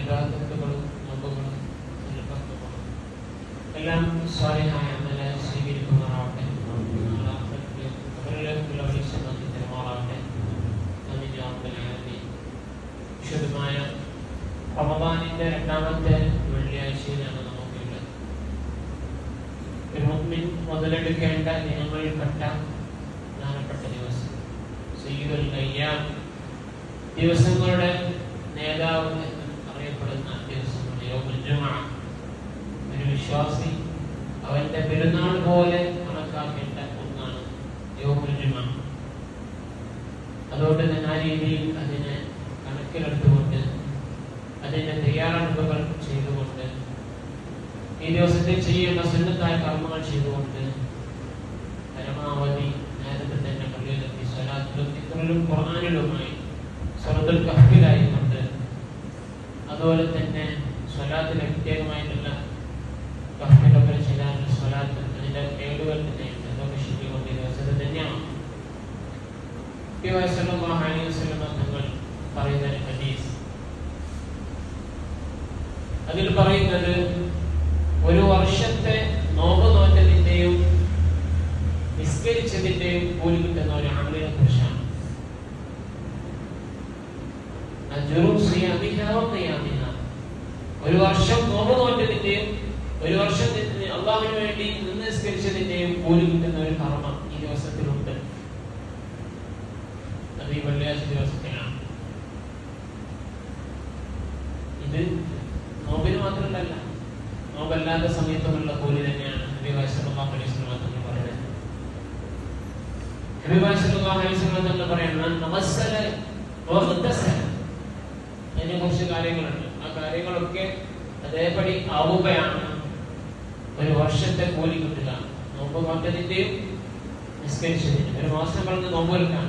ഇബാദത്തുകളും നോമ്പുകളും നോക്കുകളും എല്ലാം സ്വാലിഹായ അമല സ്വീകരിക്കുന്നവരാകട്ടെ വിശ്വനാഥി തരുമാറാവട്ടെ. വിശുദ്ധമായ റമദാനിന്റെ രണ്ടാമത്തെ വെള്ളിയാഴ്ചയിലാണ് നമുക്കുള്ളത് മുഅ്മിൻ മുതലെടുക്കേണ്ട ദിനങ്ങളിൽപ്പെട്ട പ്രധാനപ്പെട്ട ദിവസം. ദിവസങ്ങളുടെ വിശ്വാസി. അവന്റെ പെരുന്നാൾ പോലെ കണക്കാക്കേണ്ട ഒന്നാണ് ജുമുഅ അതുകൊണ്ട് തന്നെ ആ രീതിയിൽ അതിനെ കണക്കിലെടുത്തുകൊണ്ട് അതിന്റെ തയ്യാറെടുപ്പുകൾ ചെയ്തുകൊണ്ട് ഈ ദിവസത്തിൽ ചെയ്യേണ്ട സുന്നത്തായ കർമ്മങ്ങൾ ചെയ്തുകൊണ്ട് പരമാവധി നേരത്തെ തന്നെ പള്ളിയിലെത്തി സ്വലാത്തിലും ഇത്തറിലും ഖുർആാനിലുമായി സ്വലത്തുൽ കഹ്ഫിലായിക്കൊണ്ട് അതുപോലെ തന്നെ സ്വലാത്തിന് പ്രത്യേകമായിട്ടുള്ള കഹ്ഫിലൊക്കെ ചെയ്യാനുള്ള സ്വലാത്ത് അതിന്റെ ഏടുകൾ തന്നെയുണ്ട് അതൊക്കെ ശരിക്കൊണ്ട് ഈ ദിവസത്തിൽ തന്നെയാണ് അലൈഹി വസല്ലം തങ്ങൾ പറയുന്ന ഹദീസ് അതിൽ പറയുന്നത് ഒരു വർഷത്തെ നോമ്പ് നോറ്റതിന്റെയും നിസ്കരിച്ചതിന്റെയും കൂലി കിട്ടുന്ന ഒരു ആളിനെ കുറിച്ചാണ്. ഒരു വർഷം നോമ്പ് നോറ്റതിന്റെയും ഒരു വർഷം നി- അള്ളാഹുവിന് വേണ്ടി നിന്ന് നിസ്കരിച്ചതിന്റെയും കൂലി കിട്ടുന്ന ഒരു കർമ്മം ഈ ദിവസത്തിലുണ്ട്. ഈ വെള്ളിയാഴ്ച ദിവസത്തിലാണ് ഇത് നോമ്പിന് മാത്രമല്ല നോമ്പല്ലാത്ത സമയത്തുമുള്ള കൂലി തന്നെയാണ് അലൈഹി പറയുന്നത്. നമസ്സല വഗ്തസല അതിനെ കുറിച്ച് കാര്യങ്ങളുണ്ട്. ആ കാര്യങ്ങളൊക്കെ അതേപടി ആവുകയാണ്. ഒരു വർഷത്തെ കൂലി കിട്ടുക. നോമ്പ് മാറ്റതിന്റെയും നിസ്കരിച്ചതിന്റെ ഒരു മാസം കളന്ന് നോമ്പ് എടുക്കാം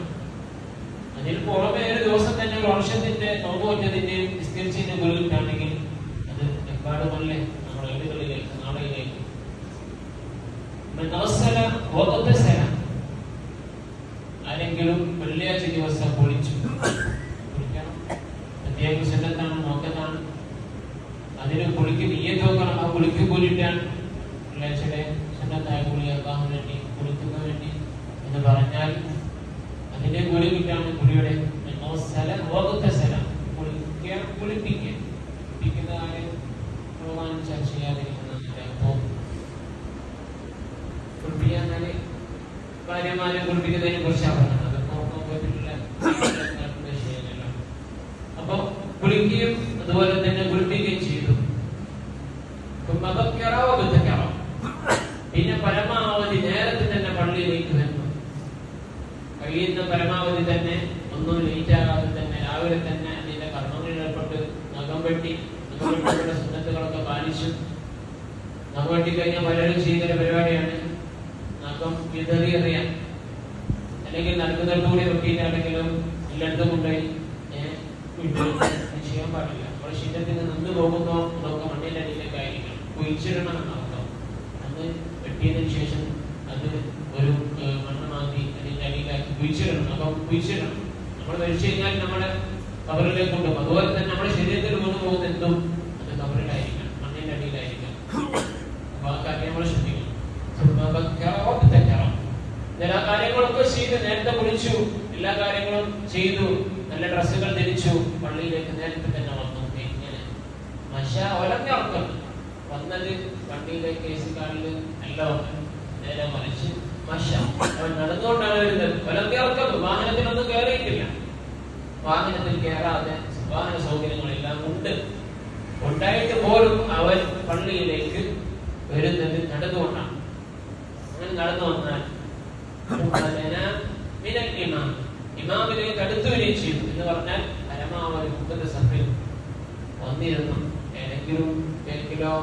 അതിൽ പുറമെ ഒരു ദിവസം തന്നെ ഒരു വർഷത്തിന്റെ നോമ്പ് മാറ്റതിന്റെയും നിസ്കരിച്ചതിന്റെ കൂലി കിട്ടുകയാണെങ്കിൽ അത് എമ്പാടുമല്ലേ നമ്മുടെ വീടുകളിലേക്ക് നാടുകളിലേക്ക് ആരെങ്കിലും വെള്ളിയാഴ്ച ദിവസം പൊളിച്ചു. പ്രത്യേക സുന്നത്താണ് നോക്കുന്നതാണ് അതിന് കുളിക്ക് നീയത്ത് ആ കുളിക്ക് കൂലിട്ടാണ് വെള്ളിയാഴ്ചയുടെ സുന്നത്തായ കുളി വേണ്ടി കുളിക്കുന്ന വേണ്ടി എന്ന് പറഞ്ഞാൽ കൂലി കിട്ടാണ് കുളിയുടെ ലോകത്തെ സ്ഥലം. കുളിക്കുക കുളിപ്പിക്കുക കുളിപ്പിക്കുന്ന കാര്യം പ്രധാനം ചർച്ച ചെയ്യാതിരിക്കുന്നില്ല അപ്പോൾ കുളിപ്പിക്കാന്നാൽ ഭാര്യമാരെ കുളിപ്പിക്കുന്നതിനെ കുറിച്ചാണ് പറഞ്ഞത്. അതൊക്കെ പറ്റില്ല. അപ്പൊ കുളിക്കുകയും അതുപോലെ തന്നെ കുളിപ്പിക്കുകയും രാവിലെ തന്നെ അതിന്റെ കർമ്മങ്ങളിൽ ഏർപ്പെട്ട് നഖം വെട്ടി അതുപോലുള്ള സുന്നത്തുകളൊക്കെ പാലിച്ചു. നഖം വെട്ടി കഴിഞ്ഞാൽ പലരും ചെയ്യുന്ന പരിപാടിയാണ് നഖം വിതറി എറിയാൻ. അല്ലെങ്കിൽ നടക്കുന്നിടത്തുകൂടി വെട്ടിയിട്ടാണെങ്കിലും എല്ലായിടത്തും കൊണ്ടുപോയി ചെയ്യാൻ പാടില്ല. നമ്മുടെ ശരീരത്തിൽ നിന്ന് പോകുന്നോ അതൊക്കെ മണ്ണിലടിയിലേക്ക് ആയിരിക്കണം. കുഴിച്ചിടണം എന്നർത്ഥം അന്ന് വെട്ടിയതിനു ശേഷം അത് ഒരു മണ്ണമാക്കി അതിന്റെ അടിയിലാക്കി കുഴിച്ചിടണം. അപ്പം കുഴിച്ചിടണം. നമ്മൾ മരിച്ചു കഴിഞ്ഞാൽ നമ്മുടെ കവറിലേക്ക് കൊണ്ടും അതുപോലെ തന്നെ നമ്മുടെ ശരീരത്തിൽ കൊണ്ടു പോകുന്ന എന്തും അത് കവറിലായിരിക്കണം മണ്ണിന്റെ അടിയിലായിരിക്കണം. നമ്മൾ ശ്രദ്ധിക്കണം. എല്ലാ കാര്യങ്ങളൊക്കെ ചെയ്ത് നേരത്തെ കുളിച്ചു എല്ലാ കാര്യങ്ങളും ചെയ്തു നല്ല ഡ്രസ്സുകൾ ധരിച്ചു പള്ളിയിലേക്ക് നേരത്തെ തന്നെ വന്നു. ഇങ്ങനെ മഷ ഒലഞ്ഞിറക്കം വന്നത് വണ്ടിയിലേക്ക് എ സി കാറിൽ എല്ലാം നേരെ മറിച്ച് മഷ. അവൻ നടന്നുകൊണ്ടാണ് വരുന്നത്. കയറിയിട്ടില്ല വാഹനത്തിൽ കയറാതെ വാഹന സൗകര്യങ്ങളെല്ലാം ഉണ്ട്. ഉണ്ടായിട്ട് പോലും അവൻ പള്ളിയിലേക്ക് വരുന്നത് നടന്നുകൊണ്ടാണ്. അങ്ങനെ നടന്നു വന്നാൽ ഇമാം. ഇമാമിലേക്ക് അടുത്തു വരികയും ചെയ്തു. എന്ന് പറഞ്ഞാൽ പരമാവധി മുപ്പത് സഭയിൽ വന്നിരുന്നു. ഏതെങ്കിലും തേക്കിലോ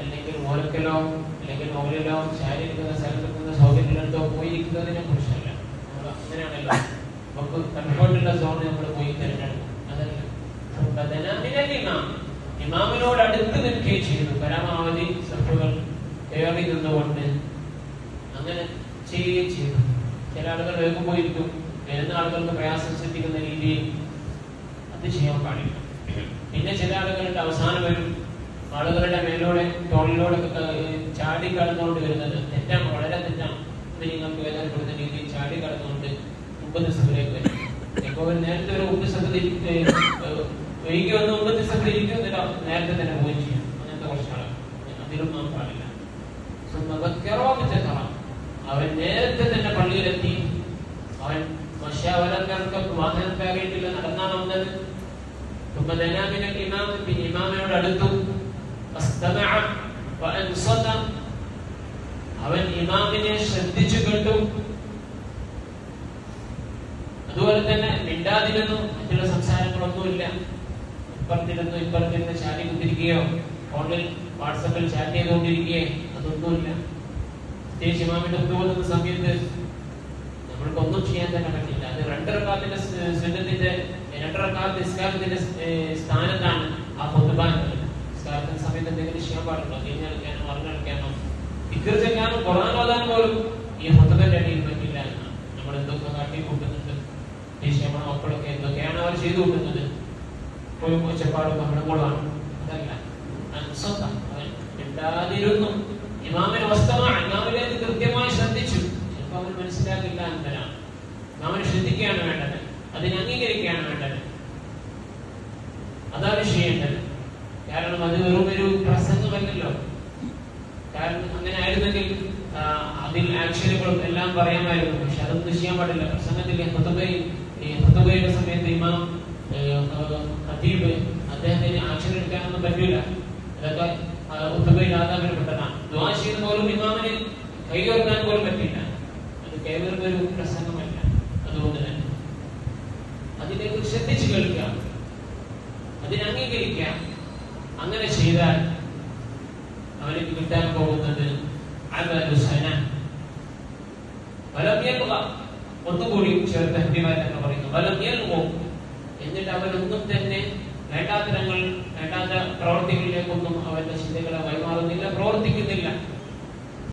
അല്ലെങ്കിൽ മൂലക്കലോ അല്ലെങ്കിൽ മൗലിലോ ശാരീരിക സ്ഥലത്ത് സൗകര്യങ്ങളിലോ പോയിരിക്കുന്നതിനെ കുറിച്ചല്ല. അങ്ങനെയാണല്ലോ. നമുക്ക് കംഫർട്ടുള്ള സോൺ നമ്മൾ പോയി തിരഞ്ഞെടുക്കും. അതല്ല. ഇമാം. ഇമാമിനോട് അടുത്ത് നിൽക്കുകയും ചെയ്തു. പരമാവധി സഫുകൾ കയറി നിന്നുകൊണ്ട് അങ്ങനെ ചെയ്യുകയും ചെയ്തു. ചില ആളുകൾ വേഗം പോയിരിക്കും വരുന്ന ആളുകൾക്ക് പ്രയാസം സൃഷ്ടിക്കുന്ന രീതിയിൽ അത് ചെയ്യാൻ പാടില്ല. പിന്നെ ചില ആളുകളുടെ അവസാനം വരും. ആളുകളുടെ മേലോടെ തോളിലൂടെ ചാടി കടന്നുകൊണ്ട് വരുന്നത് തെറ്റാണ്. വളരെ തെറ്റാണ്. നിങ്ങൾക്ക് വേദനപ്പെടുന്ന രീതിയിൽ ചാടി കടന്നുകൊണ്ട് മുമ്പത്തെ സഭയിലേക്ക് യഹോവൻ നേരത്തെ ഒരു ഉപസഭയിൽ വൈകി വന്ന് മുമ്പത്തെ സഭയിലേക്ക് നേരത്തെ തന്നെ പോവുകയും ചെയ്യും. അങ്ങനത്തെ കുറച്ചാണ് അതിലും നാം പാടില്ല. സ്വന്തം അവൻ നേരത്തെ തന്നെ പള്ളിയിലെത്തി. അവൻ മഷാവലങ്ങൾക്ക് വാഹനക്കാരായിട്ടില്ല നടന്നാണ് വന്നത്. ഇമാമിനോട് അടുത്തു. അവൻ ഇമാമിനെ ശ്രദ്ധിച്ചു കണ്ടു അതുപോലെ തന്നെ മിണ്ടാതിരുന്നു മറ്റുള്ള സംസാരങ്ങളൊന്നുമില്ല. ഇപ്പുറത്തിരുന്നു ഇപ്പുറത്തിരുന്ന് ചാടി കുത്തിരിക്കുകയോ ഫോണിൽ വാട്സപ്പിൽ ചാറ്റ് ചെയ്തുകൊണ്ടിരിക്കുകയോ അതൊന്നുമില്ല. പ്രത്യേകിച്ച് ഇമാമിന്റെ ഉപയോഗിക്കുന്ന സമയത്ത് നമ്മൾക്കൊന്നും ചെയ്യാൻ തന്നെ പറ്റില്ല. അത് രണ്ടരക്കാലത്തിന്റെ സ്വന്തത്തിന്റെ രണ്ടരക്കാലത്ത് നിസ്കാരത്തിന്റെ സ്ഥാനത്താണ് ആ പൊതുബാൻ നിസ്കാരത്തിന്റെ സമയത്ത് എന്തെങ്കിലും ചെയ്യാൻ പാടുണ്ടോ തിരിഞ്ഞെടുക്കാനോ മറിഞ്ഞെടുക്കാനോ ഇക്കറിച്ചെക്കാനോ വാദാൻ പോലും ഈ പൊതുബന്റെ അടിയിൽ പറ്റില്ല. എന്നാണ് നമ്മൾ എന്തൊക്കെ കാട്ടി കൂട്ടുന്നുണ്ട് ദേശീയ മക്കളൊക്കെ എന്തൊക്കെയാണ് അവർ ചെയ്തു കൊടുക്കുന്നത് ഒരു ഒച്ചപ്പാടും അതല്ല സ്വന്തം അവൻ മിണ്ടാതിരുന്നു. ഇമാമിന് വസ്തമാണ്. ഇമാമിനെ കൃത്യമായി ശ്രദ്ധിച്ചു. ചിലപ്പോൾ അവന് മനസ്സിലാക്കില്ല എന്നതാണ് ഇമാമിനെ ശ്രദ്ധിക്കുകയാണ് വേണ്ടത്. അതിനെ അംഗീകരിക്കുകയാണ് വേണ്ടത്. അതാണ് ചെയ്യേണ്ടത്. കാരണം അത് വെറും ഒരു പ്രസംഗമല്ലല്ലോ. കാരണം അങ്ങനെ ആയിരുന്നെങ്കിൽ അതിൽ ആക്ഷനുകളും എല്ലാം പറയാമായിരുന്നു. പക്ഷെ അതൊന്നും ചെയ്യാൻ പാടില്ല. പ്രസംഗത്തിൽ ഹുതുബയിൽ ഈ ഹുതുബയുടെ സമയത്ത് ഇമാം ഹബീബ് അദ്ദേഹത്തിന് ആക്ഷൻ എടുക്കാനൊന്നും പറ്റൂല. അതൊക്കെ ഹുതുബയിൽ ആദാപരപ്പെട്ടതാണ് ദ്വാ പോലും ഇമാമിന് കൈകോർക്കാൻ പോലും പറ്റില്ല. അത് കേവലം ഒരു പ്രസംഗമല്ല. അതുകൊണ്ട് തന്നെ. അതിലേക്ക് ശ്രദ്ധിച്ചു കേൾക്കുക. അതിനെ അംഗീകരിക്കുക. അങ്ങനെ ചെയ്താൽ അവനക്ക് കിട്ടാൻ പോകുന്നത് അതൊരു സന ഫലം യൽഗ ഒന്നുകൂടി ചേർത്ത് തന്നെ പറയുന്നു വലം എൽമോ എന്നിട്ട് അവനൊന്നും തന്നെ വേണ്ടാത്തരങ്ങൾ വേണ്ടാത്ത പ്രവർത്തികളിലേക്കൊന്നും അവന്റെ ചിന്തകളെ വൈമാറുന്നില്ല പ്രവർത്തിക്കുന്നില്ല.